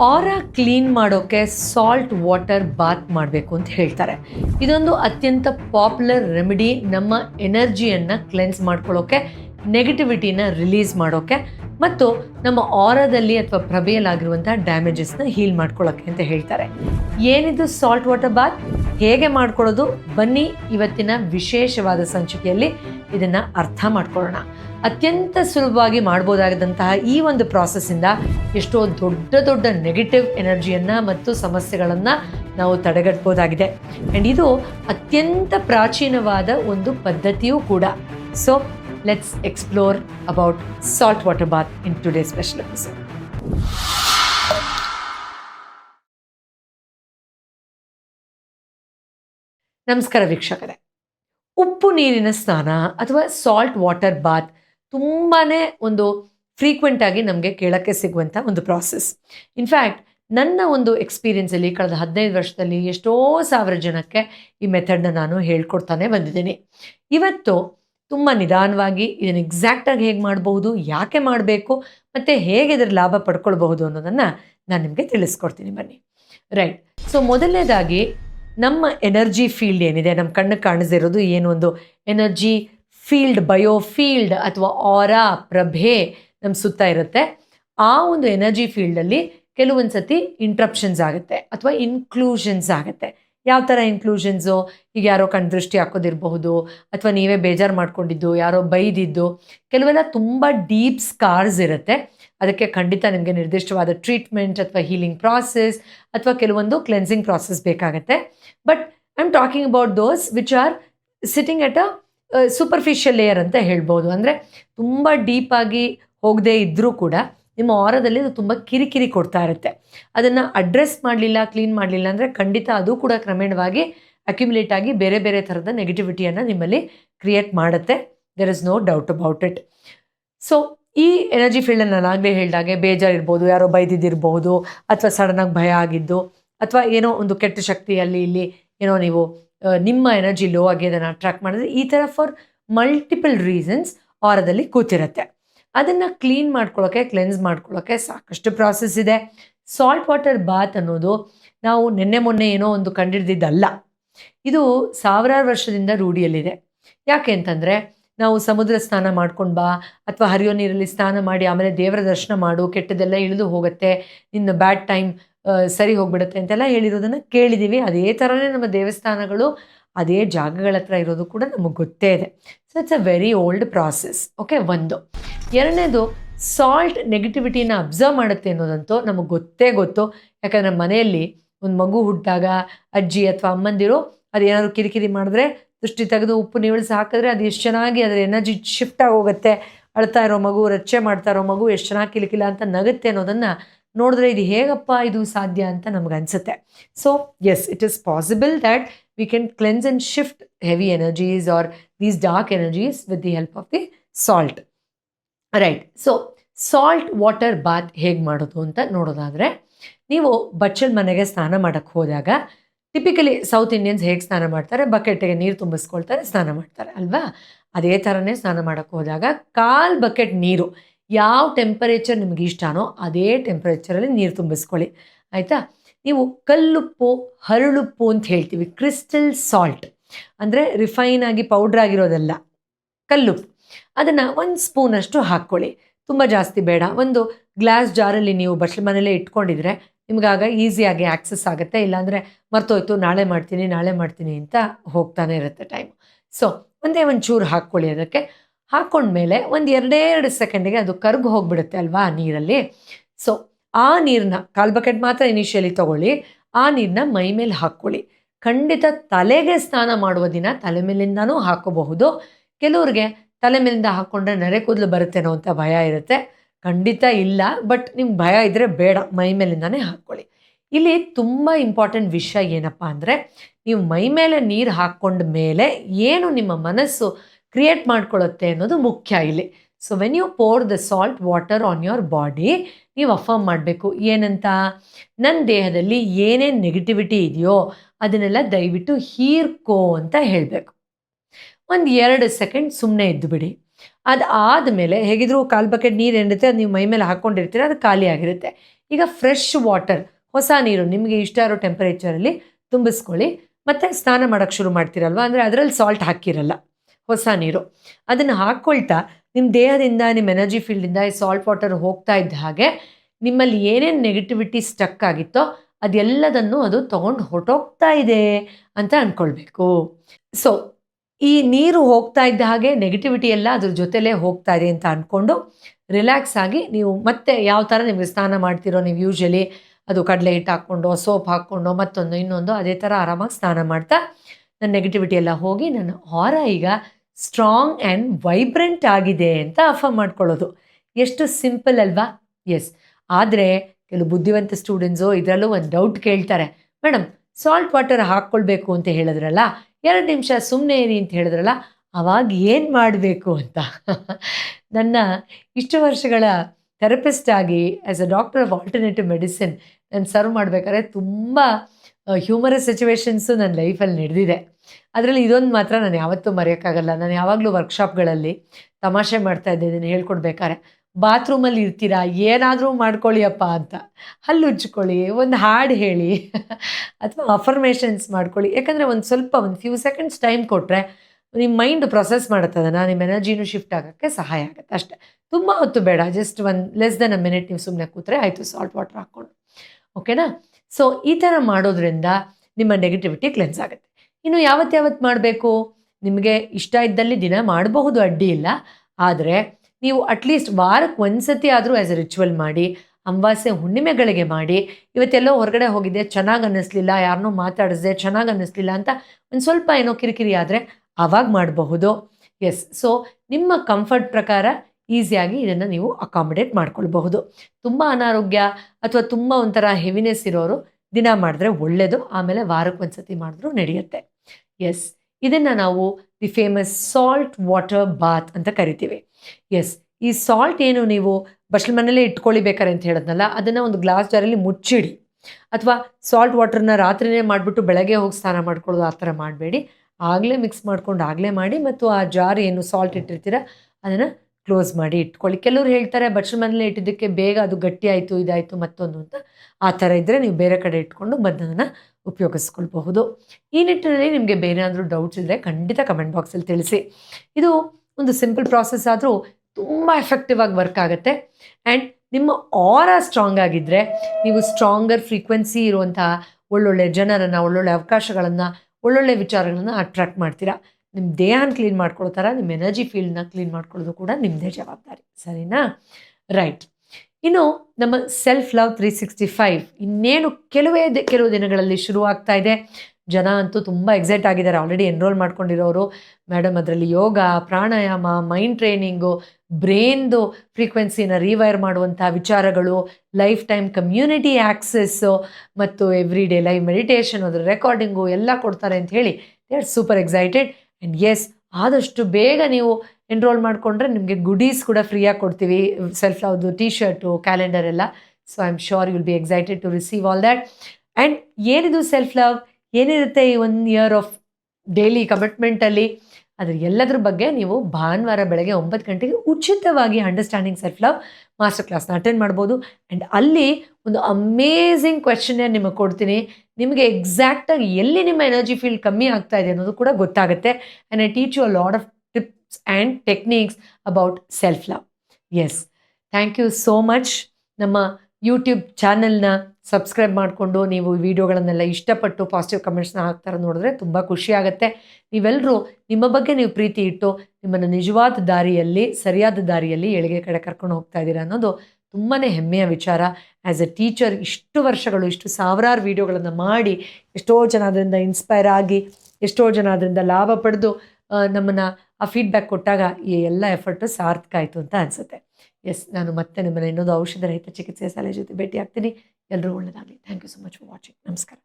ಆರ ಕ್ಲೀನ್ ಮಾಡೋಕ್ಕೆ salt water Baat ಮಾಡಬೇಕು ಅಂತ ಹೇಳ್ತಾರೆ. ಇದೊಂದು ಅತ್ಯಂತ ಪಾಪ್ಯುಲರ್ ರೆಮಿಡಿ ನಮ್ಮ ಎನರ್ಜಿಯನ್ನು ಕ್ಲೆನ್ಸ್ ಮಾಡ್ಕೊಳ್ಳೋಕ್ಕೆ ನೆಗೆಟಿವಿಟಿನ ರಿಲೀಸ್ ಮಾಡೋಕ್ಕೆ ಮತ್ತು ನಮ್ಮ ಆರದಲ್ಲಿ ಅಥವಾ ಪ್ರಭೆಯಲ್ಲಾಗಿರುವಂಥ ಡ್ಯಾಮೇಜಸ್ನ ಹೀಲ್ ಮಾಡ್ಕೊಳ್ಳೋಕ್ಕೆ ಅಂತ ಹೇಳ್ತಾರೆ. ಏನಿದು ಸಾಲ್ಟ್ ವಾಟರ್ ಬಾತ್ ಹೇಗೆ ಮಾಡ್ಕೊಳ್ಳೋದು? ಬನ್ನಿ ಇವತ್ತಿನ ವಿಶೇಷವಾದ ಸಂಚಿಕೆಯಲ್ಲಿ. ಇದನ್ನು ಅರ್ಥ ಮಾಡ್ಕೊಳ್ಳೋಣ. ಅತ್ಯಂತ ಸುಲಭವಾಗಿ ಮಾಡ್ಬೋದಾಗದಂತಹ ಈ ಒಂದು ಪ್ರಾಸೆಸ್ಸಿಂದ ಎಷ್ಟೋ ದೊಡ್ಡ ದೊಡ್ಡ ನೆಗೆಟಿವ್ ಎನರ್ಜಿಯನ್ನು ಮತ್ತು ಸಮಸ್ಯೆಗಳನ್ನು ನಾವು ತಡೆಗಟ್ಬೋದಾಗಿದೆ. ಆ್ಯಂಡ್ ಇದು ಅತ್ಯಂತ ಪ್ರಾಚೀನವಾದ ಒಂದು ಪದ್ಧತಿಯೂ ಕೂಡ. So let's explore about salt water bath in today special episode ನಮಸ್ಕಾರ ವೀಕ್ಷಕರೇ. ಉಪ್ಪು ನೀರಿನ ಸ್ನಾನ ಅಥವಾ ಸಾಲ್ಟ್ ವಾಟರ್ ಬಾತ್ ತುಂಬಾ ಒಂದು ಫ್ರೀಕ್ವೆಂಟಾಗಿ ನಮಗೆ ಕೇಳೋಕ್ಕೆ ಸಿಗುವಂಥ ಒಂದು ಪ್ರಾಸೆಸ್ ಇನ್ಫ್ಯಾಕ್ಟ್ ನನ್ನ ಒಂದು ಎಕ್ಸ್ಪೀರಿಯೆನ್ಸಲ್ಲಿ ಕಳೆದ ಹದಿನೈದು ವರ್ಷದಲ್ಲಿ ಎಷ್ಟೋ ಸಾವಿರ ಜನಕ್ಕೆ ಈ ಮೆಥಡ್ನ ನಾನು ಹೇಳ್ಕೊಡ್ತಾನೆ ಬಂದಿದ್ದೀನಿ. ಇವತ್ತು ತುಂಬ ನಿಧಾನವಾಗಿ ಇದನ್ನು ಎಕ್ಸಾಕ್ಟಾಗಿ ಹೇಗೆ ಮಾಡಬಹುದು, ಯಾಕೆ ಮಾಡಬೇಕು, ಮತ್ತು ಹೇಗೆ ಇದರ ಲಾಭ ಪಡ್ಕೊಳ್ಬಹುದು ಅನ್ನೋದನ್ನು ನಾನು ನಿಮಗೆ ತಿಳಿಸ್ಕೊಡ್ತೀನಿ ಬನ್ನಿ. ರೈಟ್ ಸೊ ಮೊದಲನೇದಾಗಿ ನಮ್ಮ ಎನರ್ಜಿ ಫೀಲ್ಡ್ ಏನಿದೆ ನಮ್ಮ ಕಣ್ಣಿಗೆ ಕಾಣಿಸಿರೋದು ಒಂದು ಎನರ್ಜಿ ಫೀಲ್ಡ್ ಬಯೋ ಫೀಲ್ಡ್ ಅಥವಾ ಆರಾ ಪ್ರಭೆ ನಮ್ಮ ಸುತ್ತ ಇರುತ್ತೆ. ಆ ಒಂದು ಎನರ್ಜಿ ಫೀಲ್ಡಲ್ಲಿ ಕೆಲವೊಂದು ಸತಿ ಇಂಟ್ರಪ್ಷನ್ಸ್ ಆಗುತ್ತೆ ಅಥವಾ ಇನ್ಕ್ಲೂಷನ್ಸ್ ಆಗುತ್ತೆ. ಯಾವ ಥರ ಇನ್ಕ್ಲೂಷನ್ಸು ಈಗ ಯಾರೋ ಕಣ್ದೃಷ್ಟಿ ಹಾಕೋದಿರಬಹುದು, ಅಥವಾ ನೀವೇ ಬೇಜಾರು ಮಾಡ್ಕೊಂಡಿದ್ದು, ಯಾರೋ ಬೈದಿದ್ದು, ಕೆಲವೆಲ್ಲ ತುಂಬ ಡೀಪ್ ಸ್ಕಾರ್ಸ್ ಇರುತ್ತೆ. ಅದಕ್ಕೆ ಖಂಡಿತ ನಿಮಗೆ ನಿರ್ದಿಷ್ಟವಾದ ಟ್ರೀಟ್ಮೆಂಟ್ ಅಥವಾ ಹೀಲಿಂಗ್ ಪ್ರಾಸೆಸ್ ಅಥವಾ ಕೆಲವೊಂದು ಕ್ಲೆನ್ಸಿಂಗ್ ಪ್ರಾಸೆಸ್ ಬೇಕಾಗುತ್ತೆ. But I am talking about those which are sitting at a superficial layer ಅಂತ ಹೇಳ್ಬೋದು. ಅಂದರೆ ತುಂಬ ಡೀಪಾಗಿ ಹೋಗದೇ ಇದ್ದರೂ ಕೂಡ ನಿಮ್ಮ ಆರದಲ್ಲಿ ಅದು ತುಂಬ ಕಿರಿಕಿರಿ ಕೊಡ್ತಾ ಇರುತ್ತೆ. ಅದನ್ನು ಅಡ್ರೆಸ್ ಮಾಡಲಿಲ್ಲ ಕ್ಲೀನ್ ಮಾಡಲಿಲ್ಲ ಅಂದರೆ ಖಂಡಿತ ಅದು ಕೂಡ ಕ್ರಮೇಣವಾಗಿ ಅಕ್ಯುಮುಲೇಟ್ ಆಗಿ ಬೇರೆ ಬೇರೆ ಥರದ ನೆಗೆಟಿವಿಟಿಯನ್ನು ನಿಮ್ಮಲ್ಲಿ ಕ್ರಿಯೇಟ್ ಮಾಡುತ್ತೆ. There is no doubt about it so ಈ ಎನರ್ಜಿ ಫೀಲ್ಡನ್ನು ನಾನು ಆಗಲೇ ಹೇಳಿದಾಗೆ ಬೇಜಾರಿರ್ಬೋದು, ಯಾರೋ ಬೈದಿದ್ದಿರ್ಬೋದು, ಅಥವಾ ಸಡನ್ನಾಗಿ ಭಯ ಆಗಿದ್ದು, ಅಥವಾ ಏನೋ ಒಂದು ಕೆಟ್ಟ ಶಕ್ತಿ ಅಲ್ಲಿ ಇಲ್ಲಿ ಏನೋ ನೀವು ನಿಮ್ಮ ಎನರ್ಜಿ ಲೋ ಆಗಿ ಅದನ್ನು ಅಟ್ರ್ಯಾಕ್ಟ್ ಮಾಡಿದ್ರೆ ಈ ಥರ ಫಾರ್ ಮಲ್ಟಿಪಲ್ ರೀಸನ್ಸ್ ಆರದಲ್ಲಿ ಕೂತಿರುತ್ತೆ. ಅದನ್ನು ಕ್ಲೀನ್ ಮಾಡ್ಕೊಳ್ಳೋಕ್ಕೆ ಕ್ಲೆನ್ಸ್ ಮಾಡ್ಕೊಳ್ಳೋಕ್ಕೆ ಸಾಕಷ್ಟು ಪ್ರಾಸೆಸ್ ಇದೆ. ಸಾಲ್ಟ್ ವಾಟರ್ ಬಾತ್ ಅನ್ನೋದು ನಾವು ನಿನ್ನೆ ಮೊನ್ನೆ ಏನೋ ಒಂದು ಕಂಡಿಡ್ದಿದ್ದಲ್ಲ. ಇದು ಸಾವಿರಾರು ವರ್ಷದಿಂದ ರೂಢಿಯಲ್ಲಿದೆ. ಯಾಕೆ ಅಂತಂದರೆ ನಾವು ಸಮುದ್ರ ಸ್ನಾನ ಮಾಡ್ಕೊಂಡು ಬಾ, ಅಥವಾ ಹರಿಯೋ ನೀರಲ್ಲಿ ಸ್ನಾನ ಮಾಡಿ, ಆಮೇಲೆ ದೇವರ ದರ್ಶನ ಮಾಡು ಕೆಟ್ಟದೆಲ್ಲ ಇಳಿದು ಹೋಗುತ್ತೆ ನಿನ್ನ ಬ್ಯಾಡ್ ಟೈಮ್ ಸರಿ ಹೋಗ್ಬಿಡುತ್ತೆ ಅಂತೆಲ್ಲ ಹೇಳಿರೋದನ್ನು ಕೇಳಿದ್ದೀವಿ ಅದೇ ಥರನೇ ನಮ್ಮ ದೇವಸ್ಥಾನಗಳು ಅದೇ ಜಾಗಗಳ ಹತ್ರ ಇರೋದು ಕೂಡ ನಮಗೆ ಗೊತ್ತೇ ಇದೆ. So it's a very old process okay ಒಂದು. ಎರಡನೇದು ಸಾಲ್ಟ್ ನೆಗೆಟಿವಿಟಿನ ಅಬ್ಸರ್ವ್ ಮಾಡುತ್ತೆ ಅನ್ನೋದಂತೂ ನಮಗೆ ಗೊತ್ತೇ ಗೊತ್ತು. ಯಾಕಂದರೆ ಮನೆಯಲ್ಲಿ ಒಂದು ಮಗು ಹುಟ್ಟಿದಾಗ ಅಜ್ಜಿ ಅಥವಾ ಅಮ್ಮಂದಿರು ಅದೇನಾದ್ರು ಕಿರಿಕಿರಿ ಮಾಡಿದ್ರೆ ದೃಷ್ಟಿ ತೆಗೆದು ಉಪ್ಪು ನಿವಳಿಸಿ ಹಾಕಿದ್ರೆ ಅದು ಎಷ್ಟು ಚೆನ್ನಾಗಿ ಅದರ ಎನರ್ಜಿ ಶಿಫ್ಟ್ ಹೋಗುತ್ತೆ ಅಳ್ತಾ ಇರೋ ಮಗು, ರಚ್ಚೆ ಮಾಡ್ತಾ ಇರೋ ಮಗು ಎಷ್ಟು ಚೆನ್ನಾಗಿ ಕಿಲಿಕಿಲ್ಲ ಅಂತ ನಗುತ್ತೆ ಅನ್ನೋದನ್ನು ನೋಡಿದ್ರೆ ಇದು ಹೇಗಪ್ಪ ಇದು ಸಾಧ್ಯ ಅಂತ ನಮ್ಗೆ ಅನಿಸುತ್ತೆ so yes it is possible that we can cleanse and shift heavy energies or these dark energies with the help of the salt right so salt water bath ಹೇಗೆ ಮಾಡೋದು ಅಂತ ನೋಡೋದಾದರೆ, ನೀವು ಬಚ್ಚಲ್ ಮನೆಗೆ ಸ್ನಾನ ಮಾಡೋಕ್ಕೆ ಹೋದಾಗ ಟಿಪಿಕಲಿ ಸೌತ್ ಇಂಡಿಯನ್ಸ್ ಹೇಗೆ ಸ್ನಾನ ಮಾಡ್ತಾರೆ? ಬಕೆಟ್ಗೆ ನೀರು ತುಂಬಿಸ್ಕೊಳ್ತಾರೆ, ಸ್ನಾನ ಮಾಡ್ತಾರೆ, ಅಲ್ವಾ? ಅದೇ ಥರನೇ ಸ್ನಾನ ಮಾಡೋಕ್ಕೆ ಹೋದಾಗ, ಕಾಲು ಬಕೆಟ್ ನೀರು ಯಾವ ಟೆಂಪರೇಚರ್ ನಿಮಗೆ ಇಷ್ಟನೋ ಅದೇ ಟೆಂಪರೇಚರಲ್ಲಿ ನೀರು ತುಂಬಿಸ್ಕೊಳ್ಳಿ. ಆಯಿತಾ? ನೀವು ಕಲ್ಲುಪ್ಪು, ಹರಳುಪ್ಪು ಅಂತ ಹೇಳ್ತೀವಿ. ಕ್ರಿಸ್ಟಲ್ ಸಾಲ್ಟ್ ಅಂದರೆ ರಿಫೈನ್ ಆಗಿ ಪೌಡ್ರ್ ಆಗಿರೋದಲ್ಲ. ಕಲ್ಲುಪ್ಪು. ಅದನ್ನು ಒಂದು ಸ್ಪೂನಷ್ಟು ಹಾಕ್ಕೊಳ್ಳಿ. ತುಂಬ ಜಾಸ್ತಿ ಬೇಡ. ಒಂದು ಗ್ಲಾಸ್ ಜಾರಲ್ಲಿ ನೀವು ಬಟ್ಲ ಮನೇಲೇ ಇಟ್ಕೊಂಡಿದ್ರೆ ನಿಮಗಾಗ ಈಸಿಯಾಗಿ ಆ್ಯಕ್ಸಸ್ ಆಗುತ್ತೆ. ಇಲ್ಲಾಂದರೆ ಮರ್ತೋಯ್ತು, ನಾಳೆ ಮಾಡ್ತೀನಿ ನಾಳೆ ಮಾಡ್ತೀನಿ ಅಂತ ಹೋಗ್ತಾನೆ ಇರುತ್ತೆ ಟೈಮ್ ಸೊ ಒಂದೇ ಒಂದು ಚೂರು ಹಾಕ್ಕೊಳ್ಳಿ ಅದಕ್ಕೆ. ಹಾಕ್ಕೊಂಡ್ಮೇಲೆ ಒಂದು ಎರಡೇ ಎರಡು ಸೆಕೆಂಡಿಗೆ ಅದು ಕರ್ಗು ಹೋಗ್ಬಿಡುತ್ತೆ ಅಲ್ವಾ ಆ ನೀರಲ್ಲಿ? ಸೊ ಆ ನೀರನ್ನ ಕಾಲು ಬಕೆಟ್ ಮಾತ್ರ ಇನಿಷಿಯಲಿ ತಗೊಳ್ಳಿ. ಆ ನೀರನ್ನ ಮೈ ಮೇಲೆ ಹಾಕ್ಕೊಳ್ಳಿ. ಖಂಡಿತ ತಲೆಗೆ ಸ್ನಾನ ಮಾಡುವ ದಿನ ತಲೆ ಮೇಲಿಂದನೂ ಹಾಕೋಬಹುದು. ಕೆಲವ್ರಿಗೆ ತಲೆ ಮೇಲಿಂದ ಹಾಕ್ಕೊಂಡ್ರೆ ನರೆ ಕೂದಲು ಬರುತ್ತೇನೋ ಅಂತ ಭಯ ಇರುತ್ತೆ. ಖಂಡಿತ ಇಲ್ಲ, ಬಟ್ ನಿಮ್ಗೆ ಭಯ ಇದ್ದರೆ ಬೇಡ, ಮೈ ಮೇಲಿಂದನೇ ಹಾಕ್ಕೊಳ್ಳಿ. ಇಲ್ಲಿ ತುಂಬ ಇಂಪಾರ್ಟೆಂಟ್ ವಿಷಯ ಏನಪ್ಪ ಅಂದರೆ, ನೀವು ಮೈ ಮೇಲೆ ನೀರು ಹಾಕ್ಕೊಂಡ ಮೇಲೆ ಏನು ನಿಮ್ಮ ಮನಸ್ಸು ಕ್ರಿಯೇಟ್ ಮಾಡ್ಕೊಳ್ಳುತ್ತೆ ಅನ್ನೋದು ಮುಖ್ಯ ಇಲ್ಲಿ. So when you pour the salt water on your body ನೀವು ಅಫರ್ಮ್ ಮಾಡಬೇಕು. ಏನಂತ? ನನ್ನ ದೇಹದಲ್ಲಿ ಏನೇನು ನೆಗೆಟಿವಿಟಿ ಇದೆಯೋ ಅದನ್ನೆಲ್ಲ ದಯವಿಟ್ಟು ಹೀರ್ಕೋ ಅಂತ ಹೇಳಬೇಕು. ಒಂದು ಎರಡು ಸೆಕೆಂಡ್ ಸುಮ್ಮನೆ ಇದ್ದು ಬಿಡಿ. ಅದು ಆದಮೇಲೆ ಹೇಗಿದ್ರೂ ಕಾಲು ಬಕೆಟ್ ನೀರು ಏನಿರುತ್ತೆ ಅದು ನೀವು ಮೈ ಮೇಲೆ ಹಾಕ್ಕೊಂಡಿರ್ತೀರ ಅದು ಖಾಲಿ ಆಗಿರುತ್ತೆ. ಈಗ ಫ್ರೆಶ್ ವಾಟರ್ ಹೊಸ ನೀರು ನಿಮಗೆ ಇಷ್ಟ ಇರೋ ಟೆಂಪರೇಚರಲ್ಲಿ ತುಂಬಿಸ್ಕೊಳ್ಳಿ. ಮತ್ತು ಸ್ನಾನ ಮಾಡೋಕ್ಕೆ ಶುರು ಮಾಡ್ತೀರಲ್ವ? ಅಂದರೆ ಅದರಲ್ಲಿ ಸಾಲ್ಟ್ ಹಾಕಿರಲ್ಲ. ಹೊಸ ನೀರು. ಅದನ್ನು ಹಾಕ್ಕೊಳ್ತಾ ನಿಮ್ಮ ದೇಹದಿಂದ ನಿಮ್ಮ ಎನರ್ಜಿ ಫೀಲ್ಡಿಂದ ಈ ಸಾಲ್ಟ್ ವಾಟರ್ ಹೋಗ್ತಾ ಇದ್ದ ಹಾಗೆ ನಿಮ್ಮಲ್ಲಿ ಏನೇನು ನೆಗೆಟಿವಿಟಿ ಸ್ಟಕ್ ಆಗಿತ್ತೋ ಅದೆಲ್ಲದನ್ನು ಅದು ತೊಗೊಂಡು ಹೊಟ್ಟೋಗ್ತಾ ಇದೆ ಅಂತ ಅಂದ್ಕೊಳ್ಬೇಕು ಸೊ ಈ ನೀರು ಹೋಗ್ತಾ ಇದ್ದ ಹಾಗೆ ನೆಗೆಟಿವಿಟಿ ಎಲ್ಲ ಅದ್ರ ಜೊತೆಲೇ ಹೋಗ್ತಾ ಇದೆ ಅಂತ ಅಂದ್ಕೊಂಡು ರಿಲ್ಯಾಕ್ಸ್ ಆಗಿ ನೀವು ಮತ್ತೆ ಯಾವ ಥರ ನಿಮಗೆ ಸ್ನಾನ ಮಾಡ್ತಿರೋ, ನೀವು ಯೂಶ್ವಲಿ ಅದು ಕಡಲೆ ಹಿಟ್ಟು ಹಾಕ್ಕೊಂಡು, ಸೋಪ್ ಹಾಕ್ಕೊಂಡು, ಮತ್ತೊಂದು ಇನ್ನೊಂದು ಅದೇ ಥರ ಆರಾಮಾಗಿ ಸ್ನಾನ ಮಾಡ್ತಾ ನನ್ನ ನೆಗೆಟಿವಿಟಿ ಎಲ್ಲ ಹೋಗಿ ನನ್ನ ಹಾರ ಈಗ ಸ್ಟ್ರಾಂಗ್ ಆ್ಯಂಡ್ ವೈಬ್ರೆಂಟ್ ಆಗಿದೆ ಅಂತ ಅಫರ್ ಮಾಡ್ಕೊಳ್ಳೋದು. ಎಷ್ಟು ಸಿಂಪಲ್ ಅಲ್ವಾ? ಎಸ್ ಆದರೆ ಕೆಲವು ಬುದ್ಧಿವಂತ ಸ್ಟೂಡೆಂಟ್ಸು ಇದರಲ್ಲೂ ಒಂದು ಡೌಟ್ ಕೇಳ್ತಾರೆ. ಮೇಡಮ್ ಸಾಲ್ಟ್ ವಾಟರ್ ಹಾಕ್ಕೊಳ್ಬೇಕು ಅಂತ ಹೇಳಿದ್ರಲ್ಲ? ಎರಡು ನಿಮಿಷ ಸುಮ್ಮನೆ ಇರಿ ಅಂತ ಹೇಳಿದ್ರಲ್ಲ? ಅವಾಗ ಏನು ಮಾಡಬೇಕು ಅಂತ? ನನ್ನ ಇಷ್ಟು ವರ್ಷಗಳ ಥೆರಪಿಸ್ಟ್ ಆಗಿ as a doctor of alternative medicine ನಾನು ಸರ್ವ್ ಮಾಡಬೇಕಾದ್ರೆ ತುಂಬ ಹ್ಯೂಮರಸ್ ಸಿಚುವೇಶನ್ಸು ನನ್ನ ಲೈಫಲ್ಲಿ ನಡೆದಿದೆ. ಅದರಲ್ಲಿ ಇದೊಂದು ಮಾತ್ರ ನಾನು ಯಾವತ್ತೂ ಮರೆಯೋಕ್ಕಾಗಲ್ಲ. ನಾನು ಯಾವಾಗಲೂ ವರ್ಕ್ಶಾಪ್ಗಳಲ್ಲಿ ತಮಾಷೆ ಮಾಡ್ತಾ ಇದ್ದೆ ಇದನ್ನು ಹೇಳ್ಕೊಡ್ಬೇಕಾರೆ ಬಾತ್ರೂಮಲ್ಲಿ ಇರ್ತೀರಾ? ಏನಾದರೂ ಮಾಡ್ಕೊಳ್ಳಿಯಪ್ಪ ಅಂತ. ಹಲ್ಲು ಉಜ್ಕೊಳ್ಳಿ ಒಂದು ಹಾಡು ಹೇಳಿ, ಅಥವಾ ಅಫರ್ಮೇಷನ್ಸ್ ಮಾಡ್ಕೊಳ್ಳಿ. ಯಾಕಂದರೆ ಒಂದು ಸ್ವಲ್ಪ, ಒಂದು ಫ್ಯೂ ಸೆಕೆಂಡ್ಸ್ ಟೈಮ್ ಕೊಟ್ಟರೆ ನಿಮ್ಮ ಮೈಂಡ್ ಪ್ರೊಸೆಸ್ ಮಾಡುತ್ತೆ ನಿಮ್ಮ ಎನರ್ಜಿನೂ ಶಿಫ್ಟ್ ಆಗೋಕ್ಕೆ ಸಹಾಯ ಆಗುತ್ತೆ ಅಷ್ಟೇ. ತುಂಬ ಹೊತ್ತು ಬೇಡ ಜಸ್ಟ್ ಒಂದು ಲೆಸ್ ದೆನ್ ಅ ಮಿನಿಟ್ ನೀವು ಸುಮ್ಮನೆ ಕೂತ್ರೆ ಆಯಿತು ಸಾಲ್ಟ್ ವಾಟರ್ ಹಾಕ್ಕೊಂಡು. ಓಕೆನಾ ಸೊ ಈ ಥರ ಮಾಡೋದ್ರಿಂದ ನಿಮ್ಮ ನೆಗೆಟಿವಿಟಿ ಕ್ಲೆನ್ಸ್ ಆಗುತ್ತೆ. ಇನ್ನು ಯಾವತ್ತು ಯಾವತ್ತು ಮಾಡಬೇಕು? ನಿಮಗೆ ಇಷ್ಟ ಇದ್ದಲ್ಲಿ ದಿನ ಮಾಡಬಹುದು, ಅಡ್ಡಿ ಇಲ್ಲ. ಆದರೆ ನೀವು ಅಟ್ಲೀಸ್ಟ್ ವಾರಕ್ಕೆ ಒಂದು ಸತಿ ಆದರೂ ಆ್ಯಸ್ ಎ ರಿಚುವಲ್ ಮಾಡಿ, ಅಮಾವಾಸ್ಯೆ ಹುಣ್ಣಿಮೆಗಳಿಗೆ ಮಾಡಿ, ಇವತ್ತೆಲ್ಲೋ ಹೊರಗಡೆ ಹೋಗಿದ್ದೆ, ಚೆನ್ನಾಗಿ ಅನ್ನಿಸ್ಲಿಲ್ಲ ಯಾರನ್ನೂ ಮಾತಾಡಿಸ್ದೆ ಚೆನ್ನಾಗಿ ಅನ್ನಿಸ್ಲಿಲ್ಲ ಅಂತ ಒಂದು ಸ್ವಲ್ಪ ಏನೋ ಕಿರಿಕಿರಿ ಆದರೆ ಆವಾಗ ಮಾಡಬಹುದು. ಎಸ್ ಸೊ ನಿಮ್ಮ ಕಂಫರ್ಟ್ ಪ್ರಕಾರ ಈಸಿಯಾಗಿ ಇದನ್ನು ನೀವು ಅಕಾಮಿಡೇಟ್ ಮಾಡ್ಕೊಳ್ಬಹುದು. ತುಂಬ ಅನಾರೋಗ್ಯ ಅಥವಾ ತುಂಬ ಒಂಥರ ಹೆವಿನೆಸ್ ಇರೋರು ದಿನ ಮಾಡಿದ್ರೆ ಒಳ್ಳೆಯದು ಆಮೇಲೆ ವಾರಕ್ಕೆ ಒಂದು ಸತಿ ಮಾಡಿದ್ರೂ ನಡೆಯುತ್ತೆ. ಎಸ್ ಇದನ್ನು ನಾವು the famous salt water bath ಅಂತ ಕರಿತೀವಿ. ಎಸ್ ಈ ಸಾಲ್ಟ್ ಏನು ನೀವು ಬಸ್ಲ್ ಮನೇಲೇ ಇಟ್ಕೊಳ್ಳಿ ಬೇಕಾರೆ ಅಂತ ಹೇಳಿದ್ನಲ್ಲ, ಅದನ್ನು ಒಂದು ಗ್ಲಾಸ್ ಜಾರಲ್ಲಿ ಮುಚ್ಚಿಡಿ. ಅಥವಾ ಸಾಲ್ಟ್ ವಾಟರ್ನ ರಾತ್ರಿನೇ ಮಾಡಿಬಿಟ್ಟು ಬೆಳಗ್ಗೆ ಹೋಗಿ ಸ್ನಾನ ಮಾಡ್ಕೊಳ್ಳೋದು ಆ ಥರ ಮಾಡಬೇಡಿ. ಆಗಲೇ ಮಿಕ್ಸ್ ಮಾಡ್ಕೊಂಡು ಆಗಲೇ ಮಾಡಿ, ಮತ್ತು ಆ ಜಾರ್ ಏನು ಸಾಲ್ಟ್ ಇಟ್ಟಿರ್ತೀರ, ಅದನ್ನು ಕ್ಲೋಸ್ ಮಾಡಿ ಇಟ್ಕೊಳ್ಳಿ. ಕೆಲವ್ರು ಹೇಳ್ತಾರೆ ಬಚ್ಚಲ ಮನೇಲಿ ಇಟ್ಟಿದ್ದಕ್ಕೆ ಬೇಗ ಅದು ಗಟ್ಟಿ ಆಯಿತು, ಇದಾಯಿತು, ಮತ್ತೊಂದು ಅಂತ. ಆ ಥರ ಇದ್ದರೆ ನೀವು ಬೇರೆ ಕಡೆ ಇಟ್ಕೊಂಡು ಮದ್ದನ್ನು ಉಪಯೋಗಿಸ್ಕೊಳ್ಬಹುದು. ಈ ನಿಟ್ಟಿನಲ್ಲಿ ನಿಮಗೆ ಬೇರೆ ಏನಾದರೂ ಡೌಟ್ಸ್ ಇದ್ದರೆ ಖಂಡಿತ ಕಮೆಂಟ್ ಬಾಕ್ಸಲ್ಲಿ ತಿಳಿಸಿ. ಇದು ಒಂದು ಸಿಂಪಲ್ ಪ್ರಾಸೆಸ್ ಆದರೂ ತುಂಬ ಎಫೆಕ್ಟಿವ್ ಆಗಿ ವರ್ಕ್ ಆಗುತ್ತೆ. ಆ್ಯಂಡ್ ನಿಮ್ಮ ಆರ ಸ್ಟ್ರಾಂಗ್ ಆಗಿದ್ದರೆ ನೀವು ಸ್ಟ್ರಾಂಗರ್ ಫ್ರೀಕ್ವೆನ್ಸಿ ಇರುವಂತಹ ಒಳ್ಳೊಳ್ಳೆ ಜನರನ್ನು, ಒಳ್ಳೊಳ್ಳೆ ಅವಕಾಶಗಳನ್ನು, ಒಳ್ಳೊಳ್ಳೆ ವಿಚಾರಗಳನ್ನು ಅಟ್ರಾಕ್ಟ್ ಮಾಡ್ತೀರಾ. ನಿಮ್ಮ ದೇಹನ ಕ್ಲೀನ್ ಮಾಡ್ಕೊಳ್ಳೋ ನಿಮ್ಮ ಎನರ್ಜಿ ಫೀಲ್ಡ್ನ ಕ್ಲೀನ್ ಮಾಡ್ಕೊಳ್ಳೋದು ಕೂಡ ನಿಮ್ಮದೇ ಜವಾಬ್ದಾರಿ. ಸರಿನಾ? ರೈಟ್ ಇನ್ನು ನಮ್ಮ self love three sixty five ಇನ್ನೇನು ಕೆಲವೇ ಕೆಲವು ದಿನಗಳಲ್ಲಿ ಶುರು ಆಗ್ತಾ ಇದೆ. ಜನ ಅಂತೂ ತುಂಬ ಎಕ್ಸೈಟ್ ಆಗಿದ್ದಾರೆ. ಆಲ್ರೆಡಿ ಎನ್ರೋಲ್ ಮಾಡ್ಕೊಂಡಿರೋರು. ಮೇಡಮ್ ಅದರಲ್ಲಿ ಯೋಗ, ಪ್ರಾಣಾಯಾಮ ಮೈಂಡ್ ಟ್ರೈನಿಂಗು ಬ್ರೈನ್ದು ಫ್ರೀಕ್ವೆನ್ಸಿನ ರಿವೈರ್ ಮಾಡುವಂಥ ವಿಚಾರಗಳು ಲೈಫ್ ಟೈಮ್ ಕಮ್ಯುನಿಟಿ ಆ್ಯಕ್ಸಸ್ಸು ಮತ್ತು ಎವ್ರಿ ಡೇ ಲೈವ್ ಮೆಡಿಟೇಷನ್ ಅದರ ರೆಕಾರ್ಡಿಂಗು ಎಲ್ಲ ಕೊಡ್ತಾರೆ ಅಂತ ಹೇಳಿ they are super excited and yes ಆದಷ್ಟು ಬೇಗ ನೀವು ಎನ್ರೋಲ್ ಮಾಡಿಕೊಂಡ್ರೆ ನಿಮಗೆ ಗುಡೀಸ್ ಕೂಡ ಫ್ರೀಯಾಗಿ ಕೊಡ್ತೀವಿ. ಸೆಲ್ಫ್ ಲವ್ದು ಟಿ ಶರ್ಟು ಕ್ಯಾಲೆಂಡರ್ ಎಲ್ಲ. So I am sure will be excited to receive all that and ಏನಿದು ಸೆಲ್ಫ್ ಲವ್ ಏನಿರುತ್ತೆ ಈ ಒನ್ ಇಯರ್ ಆಫ್ ಡೈಲಿ ಕಮಿಟ್ಮೆಂಟಲ್ಲಿ ಅದ್ರ ಎಲ್ಲದ್ರ ಬಗ್ಗೆ ನೀವು ಭಾನುವಾರ ಬೆಳಗ್ಗೆ ಒಂಬತ್ತು ಗಂಟೆಗೆ ಉಚಿತವಾಗಿ ಅಂಡರ್ಸ್ಟ್ಯಾಂಡಿಂಗ್ ಸೆಲ್ಫ್ ಲವ್ ಮಾಸ್ಟರ್ ಕ್ಲಾಸ್ನ ಅಟೆಂಡ್ ಮಾಡ್ಬೋದು. ಆ್ಯಂಡ್ ಅಲ್ಲಿ ಒಂದು ಅಮೇಝಿಂಗ್ ಕ್ವೆಶನ್ ನಿಮಗೆ ಕೊಡ್ತೀನಿ. ನಿಮಗೆ ಎಕ್ಸಾಕ್ಟಾಗಿ ಎಲ್ಲಿ ನಿಮ್ಮ ಎನರ್ಜಿ ಫೀಲ್ಡ್ ಕಮ್ಮಿ ಆಗ್ತಾ ಇದೆ ಅನ್ನೋದು ಕೂಡ ಗೊತ್ತಾಗುತ್ತೆ. And I teach you a lot of tips and techniques about self love yes thank you so much ನಮ್ಮ ಯೂಟ್ಯೂಬ್ ಚಾನಲ್ನ ಸಬ್ಸ್ಕ್ರೈಬ್ ಮಾಡಿಕೊಂಡು ನೀವು ವಿಡಿಯೋಗಳನ್ನೆಲ್ಲ ಇಷ್ಟಪಟ್ಟು ಪಾಸಿಟಿವ್ ಕಮೆಂಟ್ಸ್ನ ಹಾಕ್ತಾರೆ ನೋಡಿದ್ರೆ ತುಂಬ ಖುಷಿ ಆಗುತ್ತೆ. ನೀವೆಲ್ಲರೂ ನಿಮ್ಮ ಬಗ್ಗೆ ನೀವು ಪ್ರೀತಿ ಇಟ್ಟು ನಿಮ್ಮನ್ನು ನಿಜವಾದ ದಾರಿಯಲ್ಲಿ, ಸರಿಯಾದ ದಾರಿಯಲ್ಲಿ ಏಳಿಗೆ ಕಡೆ ಕರ್ಕೊಂಡು ಹೋಗ್ತಾ ಇದ್ದೀರಾ ಅನ್ನೋದು ತುಂಬಾ ಹೆಮ್ಮೆಯ ವಿಚಾರ. ಆ್ಯಸ್ ಎ ಟೀಚರ್ ಇಷ್ಟು ವರ್ಷಗಳು, ಇಷ್ಟು ಸಾವಿರಾರು ವಿಡಿಯೋಗಳನ್ನು ಮಾಡಿ ಎಷ್ಟೋ ಜನ ಅದರಿಂದ ಇನ್ಸ್ಪೈರ್ ಆಗಿ, ಎಷ್ಟೋ ಜನ ಅದರಿಂದ ಲಾಭ ಪಡೆದು ನಮ್ಮನ್ನು ಆ ಫೀಡ್ಬ್ಯಾಕ್ ಕೊಟ್ಟಾಗ ಈ ಎಲ್ಲ ಎಫರ್ಟು ಸಾರ್ಥಕ ಆಯಿತು ಅಂತ ಅನಿಸುತ್ತೆ. ಎಸ್ ನಾನು ಮತ್ತೆ ನಿಮ್ಮನ್ನು ಇನ್ನೊಂದು ಔಷಧ ರಹಿತ ಚಿಕಿತ್ಸೆ ಸಲಹೆ ಜೊತೆ ಭೇಟಿ ಆಗ್ತೀನಿ ಎಲ್ಲರೂ ಒಳ್ಳೆಯದಾಗಲಿ thank you so much for watching ನಮಸ್ಕಾರ.